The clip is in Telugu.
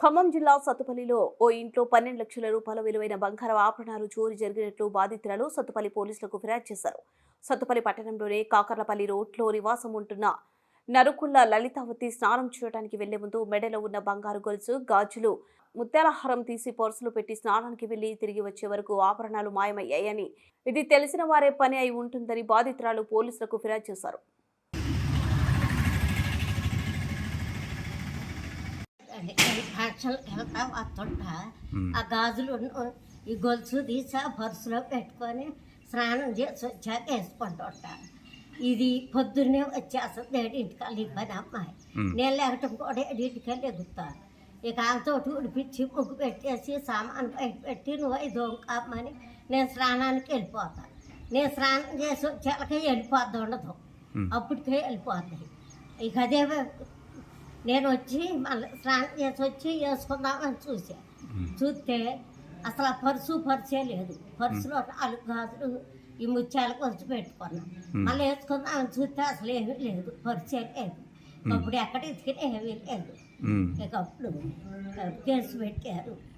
ఖమ్మం జిల్లా సత్తుపల్లిలో ఓ ఇంట్లో పన్నెండు లక్షల రూపాయల విలువైన బంగారం ఆభరణాలు చోరీ జరిగినట్లు బాధితురాలు సత్తుపల్లి పోలీసులకు ఫిర్యాదు చేశారు. సత్తుపల్లి పట్టణంలోనే కాకర్లపల్లి రోడ్లో నివాసం ఉంటున్న నరుకుల్ల లలితావతి స్నానం చేయడానికి వెళ్ళే ముందు మెడలో ఉన్న బంగారు గొలుసు గాజులు ముత్యాలహారం తీసి పర్సులు పెట్టి స్నానానికి వెళ్ళి తిరిగి వచ్చే వరకు ఆభరణాలు మాయమయ్యాయని ఇది తెలిసిన వారే పని అయి ఉంటుందని బాధితురాలు పోలీసులకు ఫిర్యాదు చేశారు. వెళ్తా వస్తుంటా ఆ గాజులు ఈ గొలుసు తీసి ఆ పర్సులో పెట్టుకొని స్నానం చేసి వచ్చాక వేసుకుంటుంటా. ఇది పొద్దున్నే వచ్చేస్తుంది ఏడింటికల్లి పని అమ్మాయి. నేను లేకటం కూడా ఏడింటికల్లి ఎగుతా ఇక ఆమెతో ఉడిపించి ముగ్గు పెట్టేసి సామాను బయట పెట్టి నువ్వు ఐదు దొంగమ్మని నేను స్నానానికి వెళ్ళిపోతా. నేను స్నానం చేసి వచ్చాక వెళ్ళిపోద్ది ఉండదు. అప్పటికే వెళ్ళిపోద్ది. ఇక అదే నేను వచ్చి మళ్ళీ స్నానం చేసి వచ్చి వేసుకుందామని చూసా. చూస్తే అసలు ఆ పర్సు పర్సే లేదు. పర్సులో నాలుగు గాజులు ఈ ముత్యాలు కొంచెం పెట్టుకున్నా. మళ్ళీ వేసుకుందామని చూస్తే అసలు ఏమీ లేదు. పర్సే లేదు. అప్పుడు ఎక్కడ ఎత్తుకుని ఏమీ లేదు. ఇక అప్పుడు కేసు పెట్టారు.